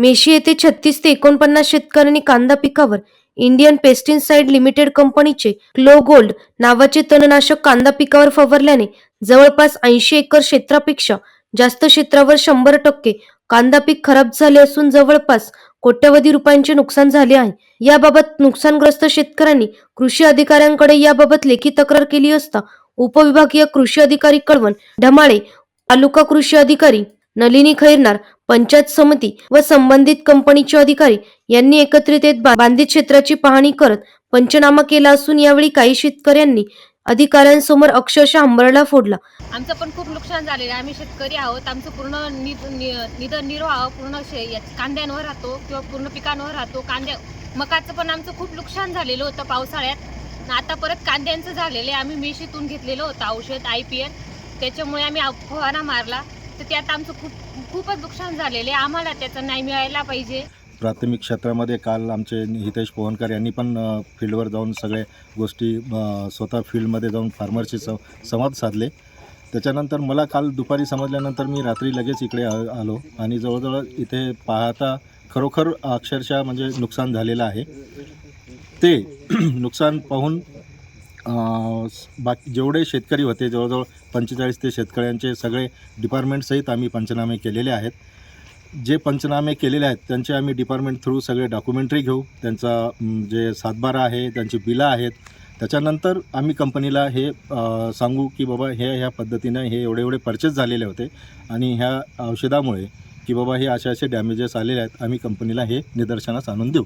मेशी येथे छत्तीस ते एकोणपन्नास शेतकऱ्यांनी कांदा पिकावर इंडियन पेस्टिसाइड लिमिटेड कंपनीचे क्लो गोल्ड नावाचे तणनाशक कांदा पिकावर फवारल्याने जवळपास ऐंशी एकर क्षेत्रापेक्षा जास्त क्षेत्रावर शंभर टक्के कांदा पीक खराब झाले असून जवळपास कोट्यवधी रुपयांचे नुकसान झाले आहे. याबाबत नुकसानग्रस्त शेतकऱ्यांनी कृषी अधिकाऱ्यांकडे याबाबत लेखी तक्रार केली असता उपविभागीय कृषी अधिकारी कळवण ढमाळे तालुका कृषी अधिकारी नलिनी खैरनार पंचायत समिती व संबंधित कंपनीचे अधिकारी यांनी एकत्रित येत बांधित क्षेत्राची पाहणी करत पंचनामा केला असून यावेळी काही शेतकऱ्यांनी अधिकाऱ्यांसमोर अक्षरशः अंबरला फोडला. आमचं पण खूप नुकसान झालेलं आहे. आम्ही शेतकरी आहोत. आमचं पूर्ण निध नि- पूर्ण शे कांद्यांवर राहतो किंवा पूर्ण पिकांवर राहतो. कांद्या मकाचं पण आमचं खूप नुकसान झालेलं होतं पावसाळ्यात. आता परत कांद्यांचं झालेलं आहे. आम्ही मेशीतून घेतलेलं होतं औषध आय पी एल. त्याच्यामुळे आम्ही फवारा मारला. तर त्यात आमचं खूप खूपच नुकसान झालेलं आहे. आम्हाला त्याचं न्याय मिळायला पाहिजे. प्राथमिक क्षेत्रामध्ये काल आमचे हितेश पोहनकर यांनी पण फील्डवर जाऊन सगळे गोष्टी स्वतः फील्डमध्ये जाऊन फार्मरशी संवाद साधले. त्याच्यानंतर मला काल दुपारी समजल्यानंतर मी रात्री लगेच इकडे आ- आलो आणि जवळजवळ इथे पाहता खरोखर अक्षरशः म्हणजे नुकसान झालेलं आहे. ते नुकसान पाहून बाकी जेवढे शेतकरी होते जवळजवळ पंचेचाळीस ते शेतकऱ्यांचे सगळे डिपार्टमेंटसहित आम्ही पंचनामे केलेले आहेत. जे पंचनामे केलेले आहेत त्यांचे आम्ही डिपार्टमेंट थ्रू सगळे डॉक्युमेंटरी घेऊ. त्यांचा जे सातबारा आहे त्यांची बिलं आहेत. त्याच्यानंतर आम्ही कंपनीला हे सांगू की बाबा हे ह्या पद्धतीनं हे एवढे एवढे परचेस झालेले होते. आणि ह्या औषधामुळे की बाबा हे असे असे डॅमेजेस आलेले आहेत आम्ही कंपनीला हे निदर्शनास आणून देऊ.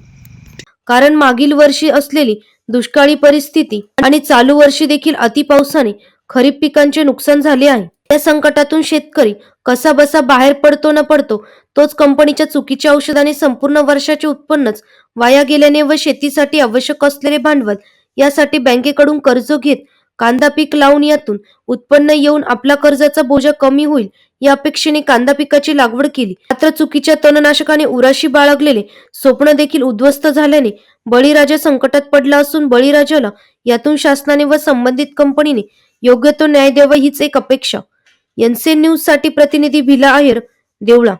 कारण मागील वर्षी असलेली दुष्काळी परिस्थिती आणि चालू वर्षी देखील अतिपावसाने खरीप पिकांचे नुकसान झाले आहे. या संकटातून शेतकरी कसा बसा बाहेर पडतो न पडतो तोच कंपनीच्या चुकीच्या औषधाने संपूर्ण वर्षाचे उत्पन्नच वाया गेल्याने व शेतीसाठी आवश्यक असलेले भांडवल यासाठी बँकेकडून कर्ज घेत कांदा पीक लावून यातून उत्पन्न येऊन आपला कर्जाचा बोजा कमी होईल या अपेक्षेने कांदा पिकाची लागवड केली. मात्र चुकीच्या तणनाशकाने उराशी बाळगलेले स्वप्न देखील उद्ध्वस्त झाल्याने बळीराजा संकटात पडला असून बळीराजाला यातून शासनाने व संबंधित कंपनीने योग्य तो न्याय द्यावा हीच एक अपेक्षा. एनसीएन न्यूजसाठी प्रतिनिधी भिला आहेर देवळा.